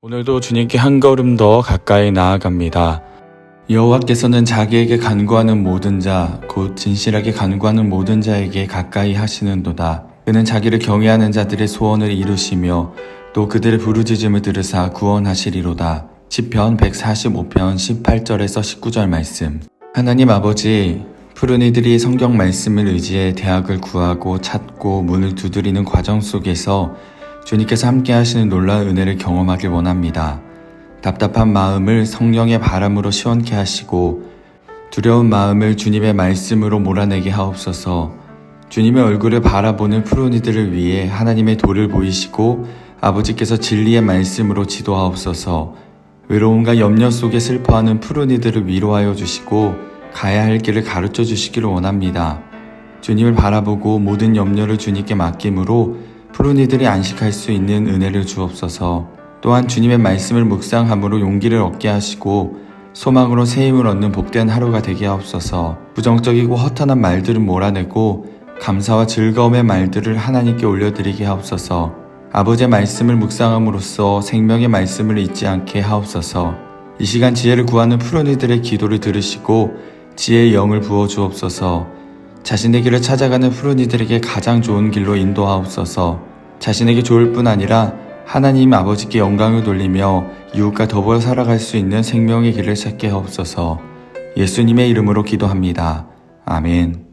오늘도 주님께 한 걸음 더 가까이 나아갑니다. 여호와께서는 자기에게 간구하는 모든 자, 곧 진실하게 간구하는 모든 자에게 가까이 하시는도다. 그는 자기를 경외하는 자들의 소원을 이루시며 또 그들의 부르짖음을 들으사 구원하시리로다. 시편 145편 18절에서 19절 말씀. 하나님 아버지, 푸른 이들이 성경 말씀을 의지해 대학을 구하고 찾고 문을 두드리는 과정 속에서 주님께서 함께 하시는 놀라운 은혜를 경험하길 원합니다. 답답한 마음을 성령의 바람으로 시원케 하시고 두려운 마음을 주님의 말씀으로 몰아내게 하옵소서. 주님의 얼굴을 바라보는 푸른 이들을 위해 하나님의 도를 보이시고 아버지께서 진리의 말씀으로 지도하옵소서. 외로움과 염려 속에 슬퍼하는 푸른 이들을 위로하여 주시고 가야 할 길을 가르쳐 주시기를 원합니다. 주님을 바라보고 모든 염려를 주님께 맡김으로 푸른 이들이 안식할 수 있는 은혜를 주옵소서. 또한 주님의 말씀을 묵상함으로 용기를 얻게 하시고 소망으로 새 힘을 얻는 복된 하루가 되게 하옵소서. 부정적이고 허탄한 말들은 몰아내고 감사와 즐거움의 말들을 하나님께 올려드리게 하옵소서. 아버지의 말씀을 묵상함으로써 생명의 말씀을 잊지 않게 하옵소서. 이 시간 지혜를 구하는 푸른 이들의 기도를 들으시고 지혜의 영을 부어 주옵소서. 자신의 길을 찾아가는 푸른 이들에게 가장 좋은 길로 인도하옵소서. 자신에게 좋을 뿐 아니라 하나님 아버지께 영광을 돌리며 이웃과 더불어 살아갈 수 있는 생명의 길을 찾게 하옵소서. 예수님의 이름으로 기도합니다. 아멘.